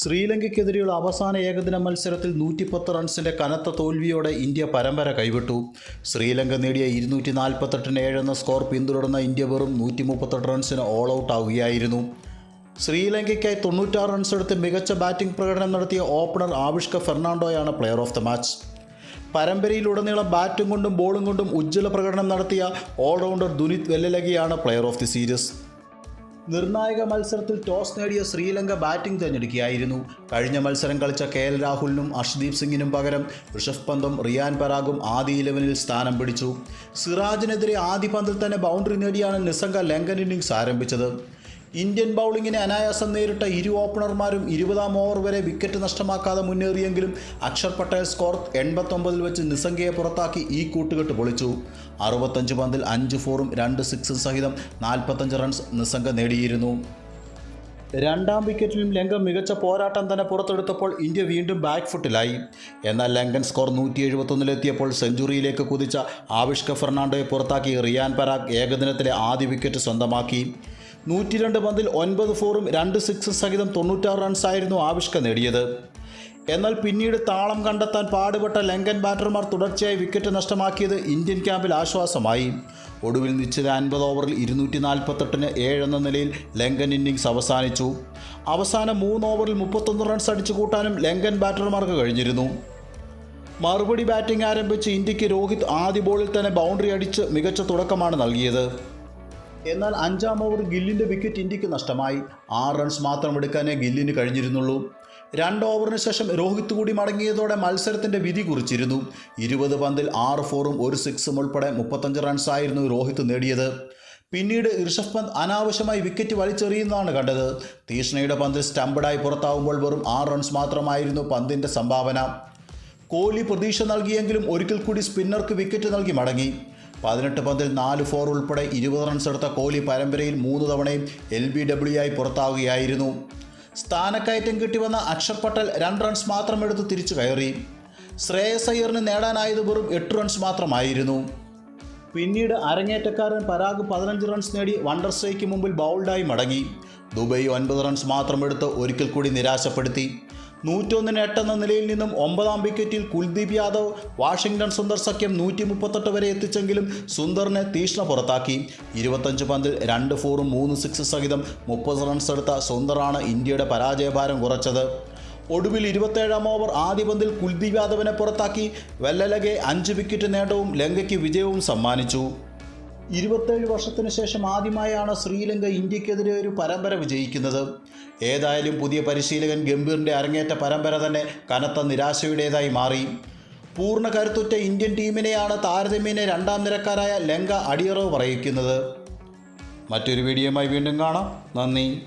ശ്രീലങ്കയ്ക്കെതിരെയുള്ള അവസാന ഏകദിന മത്സരത്തിൽ നൂറ്റിപ്പത്ത് റൺസിന്റെ കനത്ത തോൽവിയോടെ ഇന്ത്യ പരമ്പര കൈവിട്ടു. ശ്രീലങ്ക നേടിയ ഇരുന്നൂറ്റി നാൽപ്പത്തെട്ടിന് ഏഴെന്ന സ്കോർ പിന്തുടർന്ന ഇന്ത്യ വെറും നൂറ്റി മുപ്പത്തെട്ട് റൺസിന് ഓൾ ഔട്ട് ആവുകയായിരുന്നു. ശ്രീലങ്കയ്ക്കായി തൊണ്ണൂറ്റാറ് റൺസ് എടുത്ത് മികച്ച ബാറ്റിംഗ് പ്രകടനം നടത്തിയ ഓപ്പണർ ആവിഷ്ക ഫെർണാണ്ടോയാണ് പ്ലെയർ ഓഫ് ദ മാച്ച് പരമ്പരയിലുടനീളം ബാറ്റും കൊണ്ടും ബോളും കൊണ്ടും ഉജ്ജ്വല പ്രകടനം നടത്തിയ ഓൾറൗണ്ടർ ദുനിത് വെല്ലലകിയാണ് പ്ലെയർ ഓഫ് ദി സീരീസ് നിർണായക മത്സരത്തിൽ ടോസ് നേടിയ ശ്രീലങ്ക ബാറ്റിംഗ് തിരഞ്ഞെടുക്കുകയായിരുന്നു. കഴിഞ്ഞ മത്സരം കളിച്ച കെ എൽ രാഹുലിനും അർഷ്ദീപ് സിംഗിനും പകരം ഋഷഭ് പന്തും റിയാൻ പരാഗും ആദ്യ ഇലവനിൽ സ്ഥാനം പിടിച്ചു. സിറാജിനെതിരെ ആദ്യ പന്തിൽ തന്നെ ബൗണ്ടറി നേടിയാണ് നിസംഗ ലങ്കൻ ഇന്നിംഗ്സ് ആരംഭിച്ചത്. ഇന്ത്യൻ ബൗളിങ്ങിനെ അനായാസം നേരിട്ട ഇരു ഓപ്പണർമാരും ഇരുപതാം ഓവർ വരെ വിക്കറ്റ് നഷ്ടമാക്കാതെ മുന്നേറിയെങ്കിലും അക്ഷർ പട്ടേൽ സ്കോർ എൺപത്തൊമ്പതിൽ വെച്ച് നിസംഗയെ പുറത്താക്കി ഈ കൂട്ടുകെട്ട് പൊളിച്ചു. അറുപത്തഞ്ച് പന്തിൽ അഞ്ച് ഫോറും രണ്ട് സിക്സും സഹിതം നാൽപ്പത്തഞ്ച് റൺസ് നിസംഗ നേടിയിരുന്നു. രണ്ടാം വിക്കറ്റിലും ലങ്കൻ മികച്ച പോരാട്ടം തന്നെ പുറത്തെടുത്തപ്പോൾ ഇന്ത്യ വീണ്ടും ബാക്ക് ഫുട്ടിലായി എന്നാൽ ലങ്കൻ സ്കോർ നൂറ്റി എഴുപത്തൊന്നിലെത്തിയപ്പോൾ സെഞ്ചുറിയിലേക്ക് കുതിച്ച ആവിഷ്ക ഫെർണാണ്ടോയെ പുറത്താക്കി റിയാൻ പരാഗ് ഏകദിനത്തിലെ ആദ്യ വിക്കറ്റ് സ്വന്തമാക്കി. നൂറ്റി രണ്ട് പന്തിൽ ഒൻപത് ഫോറും രണ്ട് സിക്സ് സഹിതം തൊണ്ണൂറ്റാറ് റൺസായിരുന്നു ആവിഷ്ക നേടിയത്. എന്നാൽ പിന്നീട് താളം കണ്ടെത്താൻ പാടുപെട്ട ലങ്കൻ ബാറ്റർമാർ തുടർച്ചയായി വിക്കറ്റ് നഷ്ടമാക്കിയത് ഇന്ത്യൻ ക്യാമ്പിൽ ആശ്വാസമായി. ഒടുവിൽ നിശ്ചിത അൻപത് ഓവറിൽ ഇരുന്നൂറ്റി നാൽപ്പത്തെട്ടിന് ഏഴെന്ന നിലയിൽ ലങ്കൻ ഇന്നിങ്സ് അവസാനിച്ചു. അവസാന മൂന്ന് ഓവറിൽ മുപ്പത്തൊന്ന് റൺസ് അടിച്ചു കൂട്ടാനും ലങ്കൻ ബാറ്റർമാർക്ക് കഴിഞ്ഞിരുന്നു. മറുപടി ബാറ്റിംഗ് ആരംഭിച്ച് ഇന്ത്യയ്ക്ക് രോഹിത് ആദ്യ ബോളിൽ തന്നെ ബൗണ്ടറി അടിച്ച് മികച്ച തുടക്കമാണ് നൽകിയത്. എന്നാൽ അഞ്ചാം ഓവർ ഗില്ലിന്റെ വിക്കറ്റ് ഇന്ത്യയ്ക്ക് നഷ്ടമായി. ആറ് റൺസ് മാത്രം എടുക്കാനേ ഗില്ലിന് കഴിഞ്ഞിരുന്നുള്ളൂ. രണ്ട് ഓവറിന് ശേഷം രോഹിത് കൂടി മടങ്ങിയതോടെ മത്സരത്തിന്റെ വിധി കുറിച്ചിരുന്നു. ഇരുപത് പന്തിൽ ആറ് ഫോറും ഒരു സിക്സും ഉൾപ്പെടെ മുപ്പത്തഞ്ച് റൺസായിരുന്നു രോഹിത് നേടിയത്. പിന്നീട് ഋഷഭ് പന്ത് അനാവശ്യമായി വിക്കറ്റ് വലിച്ചെറിയുന്നതാണ് കണ്ടത്. തീഷ്ണയുടെ പന്തിൽ സ്റ്റംപ്ഡായി പുറത്താവുമ്പോൾ വെറും ആറ് റൺസ് മാത്രമായിരുന്നു പന്തിന്റെ സംഭാവന. കോഹ്ലി പ്രതീക്ഷ നൽകിയെങ്കിലും ഒരിക്കൽ കൂടി സ്പിന്നർക്ക് വിക്കറ്റ് നൽകി മടങ്ങി. പതിനെട്ട് പന്തിൽ നാല് ഫോർ ഉൾപ്പെടെ ഇരുപത് റൺസ് എടുത്ത കോഹ്ലി പരമ്പരയിൽ മൂന്ന് തവണയും എൽ ബി ഡബ്ല്യു ആയി പുറത്താവുകയായിരുന്നു. സ്ഥാനക്കയറ്റം കിട്ടിവന്ന അക്ഷർ പട്ടേൽ രണ്ട് റൺസ് മാത്രം എടുത്ത് തിരിച്ചു കയറി. ശ്രേയസ് അയ്യറിന് നേടാനായത് വെറും എട്ട് റൺസ് മാത്രമായിരുന്നു. പിന്നീട് അരങ്ങേറ്റക്കാരൻ പരാഗ് പതിനഞ്ച് റൺസ് നേടി വണ്ടർ സ്ട്രൈക്ക് മുമ്പിൽ ബൗൾഡായി മടങ്ങി. ദുബൈ ഒൻപത് റൺസ് മാത്രം എടുത്ത് ഒരിക്കൽ കൂടി നിരാശപ്പെടുത്തി. നൂറ്റൊന്നിന് എട്ടെന്ന നിലയിൽ നിന്നും ഒമ്പതാം വിക്കറ്റിൽ കുൽദീപ് യാദവ് വാഷിംഗ്ടൺ സുന്ദർ സഖ്യം നൂറ്റി മുപ്പത്തെട്ട് വരെ എത്തിച്ചെങ്കിലും സുന്ദറിനെ തീഷ്ണ പുറത്താക്കി. ഇരുപത്തഞ്ച് പന്തിൽ രണ്ട് ഫോറും മൂന്ന് സിക്സ് സഹിതം മുപ്പത് റൺസ് എടുത്ത സുന്ദറാണ് ഇന്ത്യയുടെ പരാജയഭാരം കുറച്ചത്. ഒടുവിൽ ഇരുപത്തേഴാം ഓവർ ആദ്യ പന്തിൽ കുൽദീപ് യാദവിനെ പുറത്താക്കി. വെല്ലലകെ അഞ്ച് വിക്കറ്റ് നേട്ടവും ലങ്കയ്ക്ക് വിജയവും സമ്മാനിച്ചു. ഇരുപത്തേഴ് വർഷത്തിന് ശേഷം ആദ്യമായാണ് ശ്രീലങ്ക ഇന്ത്യക്കെതിരെ ഒരു പരമ്പര വിജയിക്കുന്നത്. ഏതായാലും പുതിയ പരിശീലകൻ ഗംഭീറിന്റെ അരങ്ങേറ്റ പരമ്പര തന്നെ കനത്ത നിരാശയുടേതായി മാറി. പൂർണ കരുത്തുറ്റ ഇന്ത്യൻ ടീമിനെയാണ് താരതമ്യേന രണ്ടാം നിരക്കാരായ ലങ്ക അടിയറവ് പറയിക്കുന്നത് മറ്റൊരു വീഡിയോയുമായി വീണ്ടും കാണാം. നന്ദി.